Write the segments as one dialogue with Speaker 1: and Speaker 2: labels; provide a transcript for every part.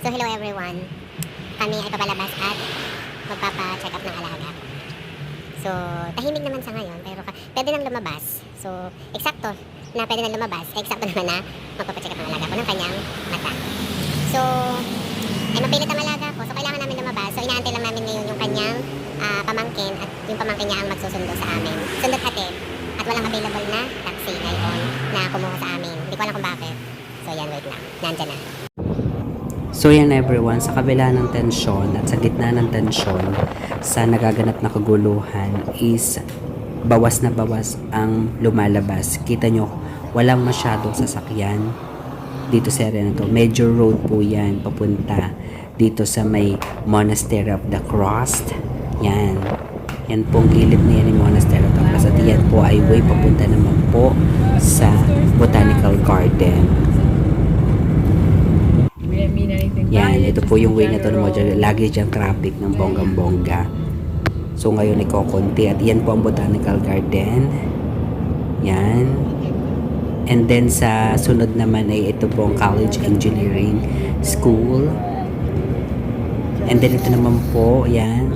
Speaker 1: So hello everyone. Kami ay papalabas at magpapa-check up ng alaga. So tahimik naman sa ngayon pero ka- pwede nang lumabas. So eksakto na pwede nang lumabas. Eksakto naman na magpapa-check up ng alaga ko ng kanyang mata. So ay mapilit ang alaga ko. So kailangan namin lumabas. So inaantay lang namin ngayon yung kanyang ah, pamangkin at yung pamangkin niya ang magsusundo sa amin. Sundot hatid. At walang available na taxi ngayon na kumuha sa amin. Hindi ko alam kung bakit. So yan, wait lang. Nandyan na.
Speaker 2: So yan everyone, sa kabila ng tensyon at sa gitna ng tensyon sa nagaganap na kaguluhan is bawas na bawas ang lumalabas. Kita nyo, walang masyadong sasakyan dito sa area na to. Major road po yan, papunta dito sa may Monastery of the Cross. Yan. Yan pong gilid na yan yung Monastery of the Cross. At yan po ay way papunta naman po sa Botanical Garden. Ito po yung way na to
Speaker 3: general.
Speaker 2: Mojo. Lagi diyang traffic ng bonggang-bongga. So ngayon ikokonti at yan po ang Botanical Garden. Yan. And then sa sunod naman ay ito po ang College Engineering School. And then ito naman po, yan.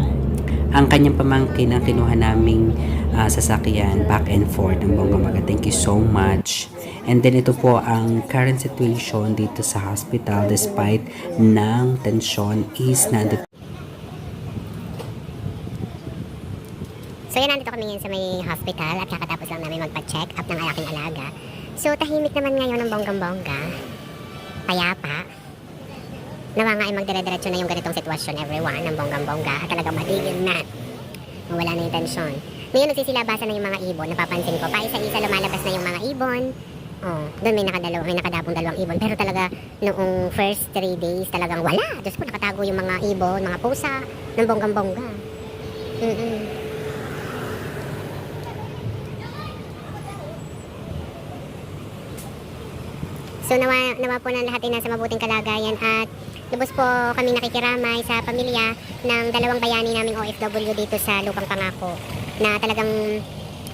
Speaker 2: Ang kanyang pamangkin ang kinuha naming ah, sasakyan back and forth ng Bongga Thank you so much. And then ito po ang current situation dito sa hospital despite ng tension is nandito
Speaker 1: So yan, nandito kami ngayon sa may hospital at kakatapos lang namin magpa-check up ng aking alaga. So tahimik naman ngayon ng bonggang-bongga. Payapa. Nawa nga ay magdire-diretso na yung ganitong sitwasyon everyone ng bonggang-bongga at talagang matigil na. Mawala na yung tensyon. Ngayon nagsisilabasan na yung mga ibon. Napapansin ko, paisa-isa lumalabas na yung mga ibon. Oh, doon may nakadalaw, may nakadabong dalawang ibon. Pero talaga, noong first three days, talagang wala. Diyos ko, nakatago yung mga ibon, mga pusa, ng bonggang-bongga. Mm-mm. So nawa, nawa po ng lahat ay nasa mabuting kalagayan at lubos po kami nakikiramay sa pamilya ng dalawang bayani naming OFW dito sa Lupang Pangako na talagang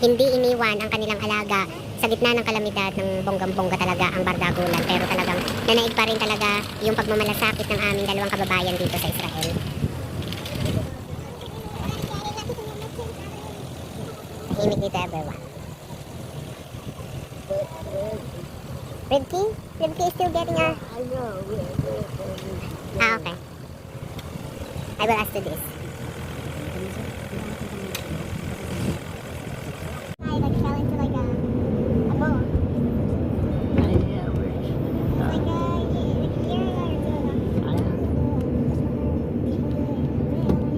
Speaker 1: hindi iniwan ang kanilang alaga sa gitna ng kalamidad ng bonggang-bongga talaga ang bardagulan pero talagang nanaig pa rin talaga yung pagmamalasakit ng aming dalawang kababayan dito sa Israel. Tahimik dito everyone. Ribkey? Ribkey is still getting a... Ah, okay. I will ask to this.